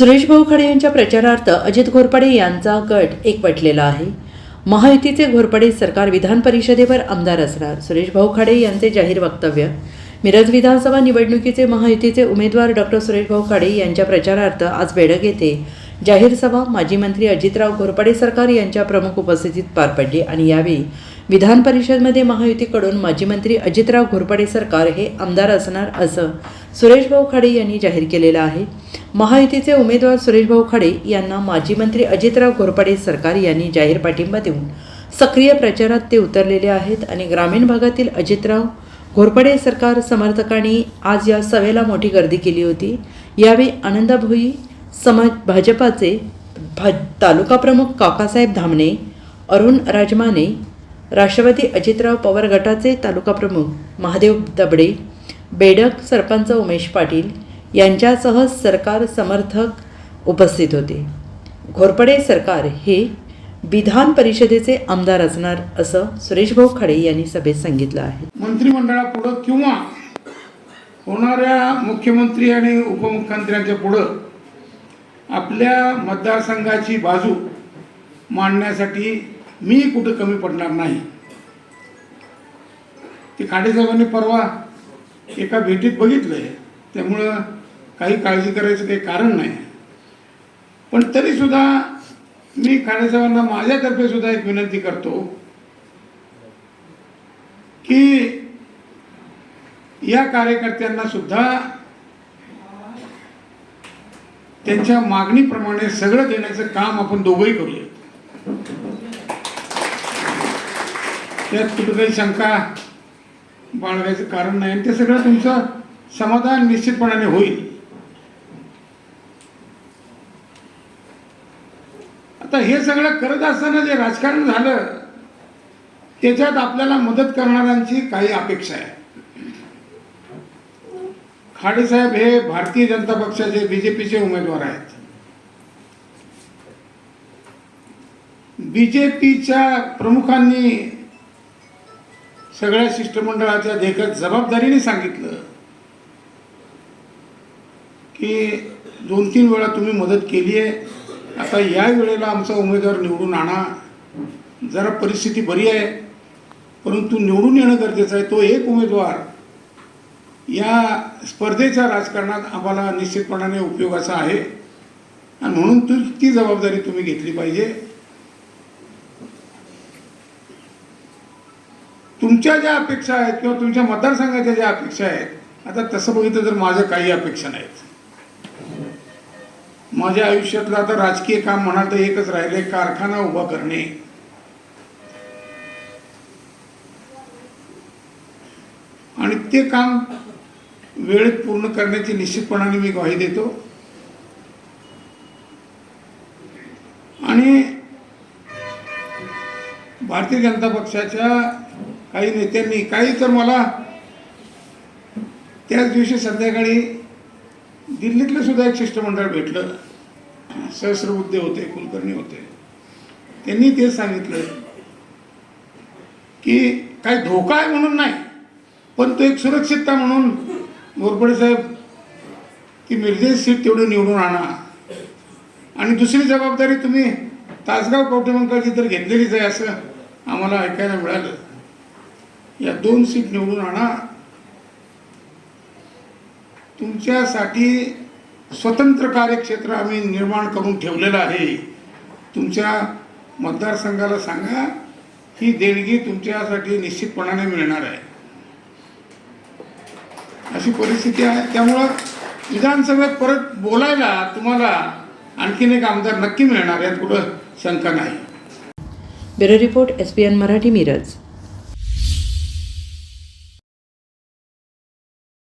सुरेश भाऊ खाडे यांच्या प्रचारार्थ अजित घोरपडे यांचा गट एकवटलेला आहे. महायुतीचे घोरपडे सरकार विधान परिषदेवर आमदार असणार. सुरेश भाऊ खाडे यांचे जाहीर वक्तव्य. मिरज विधानसभा निवडणुकीचे महायुतीचे उमेदवार डॉक्टर सुरेश भाऊ खाडे यांच्या प्रचारार्थ आज बेडग येथे. जाहीर सभा माजी मंत्री अजितराव घोरपडे सरकार यांच्या प्रमुख उपस्थितीत पार पडली आणि यावेळी विधान परिषदमध्ये महायुतीकडून माजी मंत्री अजितराव घोरपडे सरकार हे आमदार असणार असं सुरेशभाऊ खाडे यांनी जाहीर केलेलं आहे. महायुतीचे उमेदवार सुरेशभाऊ खाडे यांना माजी मंत्री अजितराव घोरपडे सरकार यांनी जाहीर पाठिंबा देऊन सक्रिय प्रचारात ते उतरलेले आहेत आणि ग्रामीण भागातील अजितराव घोरपडे सरकार समर्थकांनी आज या सभेला मोठी गर्दी केली होती. यावेळी आनंदाभोई समाज भाजपाचे भा तालुका प्रमुख काकासाहेब धामणे अरुण राजमाने राष्ट्रवादी अजितराव पवार गटाचे तालुका प्रमुख महादेव दबडे बेडक सरपंच उमेश पाटील यांच्यासह सरकार समर्थक उपस्थित होते. घोरपडे सरकार हे विधान परिषदेचे आमदार असणार असं सुरेश भाऊ खाडे यांनी सभेत सांगितलं आहे. मंत्रिमंडळापुढं किंवा होणाऱ्या मुख्यमंत्री आणि उपमुख्यमंत्र्यांच्या पुढं आपल्या मतदारसंघाची बाजू मांडण्यासाठी मी कुठं कमी पडणार नाही. ते खाडेसाहेबांनी परवा एका भेटीत बघितलंय. त्यामुळं काही काळजी करायचं काही कारण नाही. पण तरीसुद्धा मी खाडेसाहेबांना माझ्यातर्फे सुद्धा एक विनंती करतो की या कार्यकर्त्यांना सुद्धा त्यांच्या मागणीप्रमाणे सगळं देण्याचं काम आपण दोघंही करूयात. त्यात कुठं शंका बाळगायचं कारण नाही. आणि ते सगळं तुमचं समाधान निश्चितपणाने होईल. आता हे सगळं करत असताना जे राजकारण झालं त्याच्यात आपल्याला मदत करणाऱ्यांची काही अपेक्षा आहे. खाडेसाहेब हे भारतीय जनता पक्षाचे बीजेपीचे उमेदवार आहेत. बीजेपीच्या प्रमुखांनी सगळ्या शिष्टमंडळाच्या देखत जबाबदारीने सांगितलं की दोन तीन वेळा तुम्ही मदत केली आहे. आता या वेळेला आमचा उमेदवार निवडून आणा. जरा परिस्थिती बरी आहे परंतु निवडून येणं गरजेचं आहे. तो एक उमेदवार या स्पर्धेच्या राजकारणात आम्हाला निश्चितपणाने उपयोगाचा आहे. आणि म्हणून तू ती जबाबदारी तुम्ही घेतली पाहिजे. तुमच्या ज्या अपेक्षा आहेत किंवा तुमच्या मतदारसंघाच्या ज्या अपेक्षा आहेत आता तसं बघितलं तर माझ्या काही अपेक्षा नाहीत. माझ्या आयुष्यातलं आता राजकीय काम म्हणाल तर एकच राहिले कारखाना उभा करणे. आणि ते काम वेळेत पूर्ण करण्याची निश्चितपणाने मी ग्वाही देतो. आणि भारतीय जनता पक्षाच्या काही नेत्यांनी काही तर मला त्याच दिवशी संध्याकाळी दिल्लीतलं सुद्धा एक शिष्टमंडळ भेटलं. सहस्रबुद्धे होते कुलकर्णी होते. त्यांनी तेच सांगितलं की काही धोका आहे म्हणून नाही पण तो एक सुरक्षितता म्हणून मोरपडे साहेब ती मिरजेची सीट तेवढी निवडून आणा. आणि दुसरी जबाबदारी तुम्ही तासगाव कवटेमंकाची तर घेतलेलीच आहे असं आम्हाला ऐकायला मिळालं. या दोन सीट निवडून आणा. तुमच्यासाठी स्वतंत्र कार्यक्षेत्र आम्ही निर्माण करून ठेवलेलं आहे. तुमच्या मतदारसंघाला सांगा ही देणगी तुमच्यासाठी निश्चितपणाने मिळणार आहे. अशी परिस्थिती आहे. त्यामुळं विधानसभेत परत बोलायला तुम्हाला आणखीन एक आमदार नक्की मिळणार यात कुठं शंका नाही. Bureau report S P N Marathi Miraj.